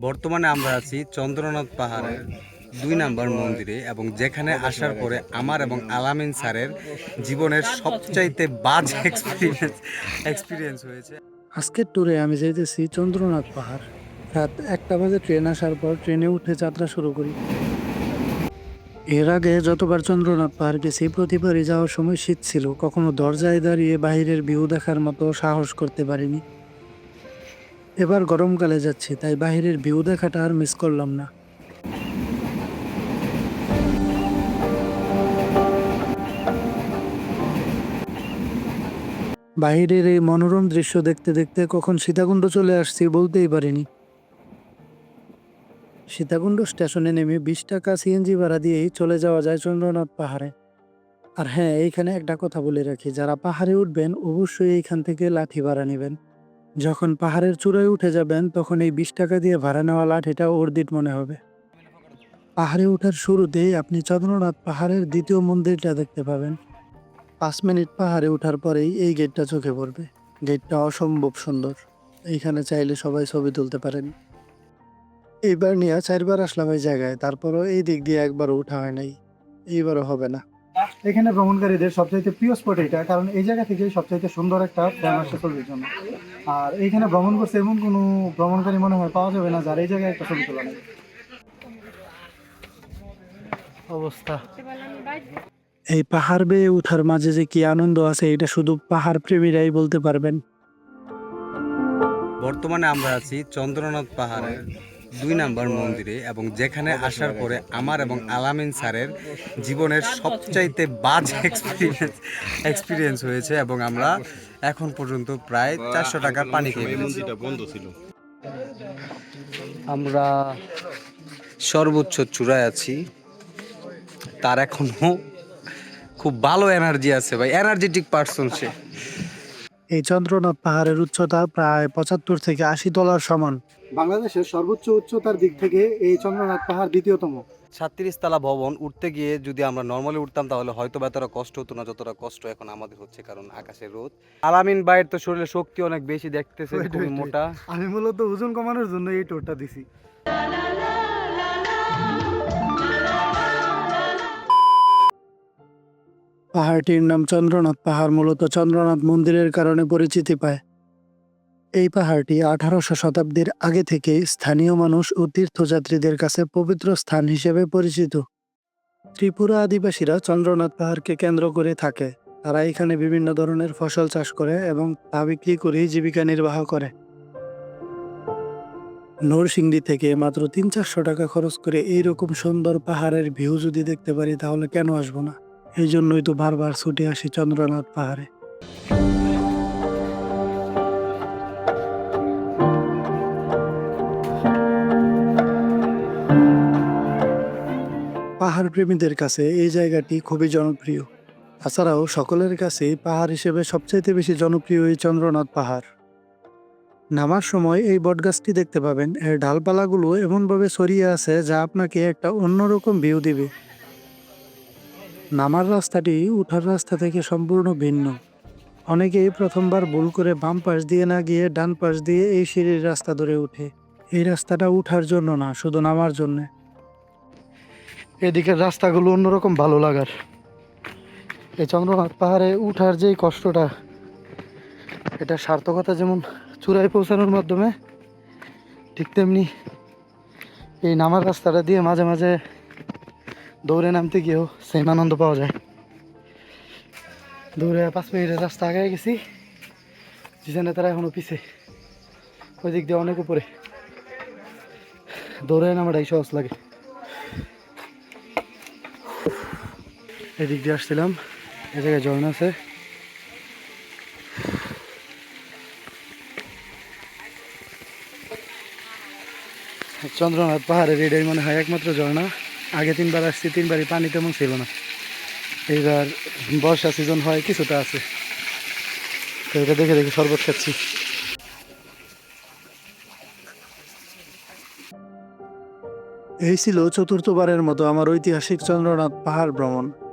বর্তমানে আমরা আছি চন্দ্রনাথ পাহাড়ের দুই নাম্বার মন্দিরে এবং যেখানে আসার পরে আমার এবং আলামিন স্যারের জীবনের সবচাইতে বাজ এক্সপিরিয়েন্স এক্সপিরিয়েন্স হয়েছে। আজকের ট্যুরে আমি যাইতেছি চন্দ্রনাথ পাহাড়। রাত একটা বাজে ট্রেন আসার পর ট্রেনে উঠে যাত্রা শুরু করি। এর আগে যতবার চন্দ্রনাথ পাহাড় গেছি, প্রতিবারই যাওয়ার সময় শীত ছিল। কখনো দরজায় দাঁড়িয়ে বাইরের ভিউ দেখার মতো সাহস করতে পারিনি। এবার গরমকালে যাচ্ছি, তাই বাইরের ভিউ দেখাটা আর মিস করলাম না। বাইরের এই মনোরম দৃশ্য দেখতে দেখতে কখন সীতাকুণ্ড চলে আসছি বলতেই পারিনি। সীতাকুণ্ড স্টেশনে নেমে বিশ টাকা সিএনজি ভাড়া দিয়েই চলে যাওয়া যায় চন্দ্রনাথ পাহাড়ে। আর হ্যাঁ এইখানে একটা কথা বলে রাখি, যারা পাহাড়ে উঠবেন অবশ্যই এইখান থেকে লাঠি ভাড়া নেবেন। যখন পাহাড়ের চূড়ায় উঠে যাবেন, তখন এই বিশ টাকা দিয়ে ভাড়া নেওয়া লাঠ লাঠিটা অর্দিত মনে হবে। পাহাড়ে ওঠার শুরুতেই আপনি চন্দ্রনাথ পাহাড়ের দ্বিতীয় মন্দিরটা দেখতে পাবেন। পাঁচ মিনিট পাহাড়ে ওঠার পরেই এই গেটটা চোখে পড়বে। গেটটা অসম্ভব সুন্দর। এইখানে চাইলে সবাই ছবি তুলতে পারেন। এইবার নিয়ে চারবার আসলাম এই জায়গায়, তারপরও এই দিক দিয়ে একবারও উঠা হয় নাই। এইবারও হবে না। এখানে ভ্রমণকারীদের সবচাইতে প্রিয় স্পট এটা কারণ এই জায়গা থেকে সবচাইতে সুন্দর একটা ফ্রেম আসছে ছবির জন্য। আর এইখানে ভ্রমণ করছে এমন কোনো ভ্রমণকারী মনে হয় পাওয়া যাবে না যার এই জায়গায় একটা ছবি তোলা নেই। অবস্থা। এই পাহাড় বেয়ে উঠার মাঝে যে কি আনন্দ আছে এটা শুধু পাহাড় প্রেমীরাই বলতে পারবেন। বর্তমানে আমরা আছি চন্দ্রনাথ পাহাড়ের দুই নাম্বার মন্দিরে এবং যেখানে আসার পরে আমার এবং আলামিন স্যারের জীবনের সবচাইতে বাজ এক্সপিরিয়েন্স এক্সপিরিয়েন্স হয়েছে এবং আমরা এখন পর্যন্ত প্রায় চারশো টাকার পানি খেয়ে মন্দিরটা বন্ধ ছিল। আমরা সর্বোচ্চ চূড়ায় আছি। তার এখনও খুব ভালো এনার্জি আছে ভাই এনার্জেটিক পার্সন সে। এই চন্দ্রনাথ পাহাড়ের উচ্চতা প্রায় পঁচাত্তর থেকে আশি তলার সমান। বাংলাদেশের সর্বোচ্চ উচ্চতার দিক থেকে এই চন্দ্রনাথ পাহাড় দ্বিতীয়তম। সাতত্রিশ তলা ভবন উঠতে গিয়ে যদি আমরা নর্মালি উঠতাম তাহলে হয়তো বা এতটা কষ্ট হতো না যতটা কষ্ট এখন আমাদের হচ্ছে কারণ আকাশের রোদ। আলামিন ভাইয়ের তো শরীরে শক্তি অনেক বেশি দেখতেছে খুবই. মোটা। আমি মূলত ওজন কমানোর জন্য এই ট্যুরটা দিছি। পাহাড়টির নাম চন্দ্রনাথ পাহাড়, মূলত চন্দ্রনাথ মন্দিরের কারণে পরিচিতি পায়। এই পাহাড়টি আঠারোশো শতাব্দীর আগে থেকে স্থানীয় মানুষ ও তীর্থযাত্রীদের কাছে পবিত্র স্থান হিসেবে পরিচিত। ত্রিপুরা আদিবাসীরা চন্দ্রনাথ পাহাড়কে কেন্দ্র করে থাকে। তারা এখানে বিভিন্ন ধরনের ফসল চাষ করে এবং তা বিক্রি করেই জীবিকা নির্বাহ করে। নরসিংদী থেকে মাত্র তিন চারশো টাকা খরচ করে এইরকম সুন্দর পাহাড়ের ভিউ যদি দেখতে পারি, তাহলে কেন আসব না? এই জন্যই তো বারবার ছুটে আসি চন্দ্রনাথ পাহাড়ে। পাহাড় প্রেমীদের কাছে এই জায়গাটি খুবই জনপ্রিয়। তাছাড়াও সকলের কাছেই পাহাড় হিসেবে সবচাইতে বেশি জনপ্রিয় এই চন্দ্রনাথ পাহাড়। নামার সময় এই বটগাছটি দেখতে পাবেন, এর ডালপালাগুলো এমনভাবে ছড়িয়ে আছে যা আপনাকে একটা অন্যরকম ভিউ দিবে। নামার রাস্তাটি উঠার রাস্তা থেকে সম্পূর্ণ ভিন্ন। অনেকেই প্রথমবার ভুল করে বাম পাশ দিয়ে না গিয়ে ডান পাশ দিয়ে এই সিঁড়ির রাস্তা ধরে উঠে। এই রাস্তাটা উঠার জন্য না, শুধু নামার জন্যে। এদিকের রাস্তাগুলো অন্যরকম ভালো লাগার। এই চন্দ্রনাথ পাহাড়ে উঠার যেই কষ্টটা, এটা সার্থকতা যেমন চূড়ায় পৌঁছানোর মাধ্যমে, ঠিক তেমনি এই নামার রাস্তাটা দিয়ে মাঝে মাঝে দৌড়ে নামতে গিয়েও সেম আনন্দ পাওয়া যায়। দৌড়ে পাঁচ মিনিটের রাস্তা আগে গেছি, যেখানে তারা এখনও পিছে। ওই দিক দিয়ে অনেক উপরে। দৌড়ে নামাটাই সহজ লাগে। এদিক দিয়ে আসছিলাম, এ জায়গায় ঝর্ণা আছে। চন্দ্রনাথ পাহাড়ের এটাই মনে হয় একমাত্র ঝর্ণা। আগে তিনবার আসছি, তিনবারই পানি তেমন ছিল না। এইবার বর্ষা সিজন হয়, কিছুটা আছে। তো এটা দেখে দেখে শরবত খাচ্ছি। এই ছিল চতুর্থবারের মতো আমার ঐতিহাসিক চন্দ্রনাথ পাহাড় ভ্রমণ।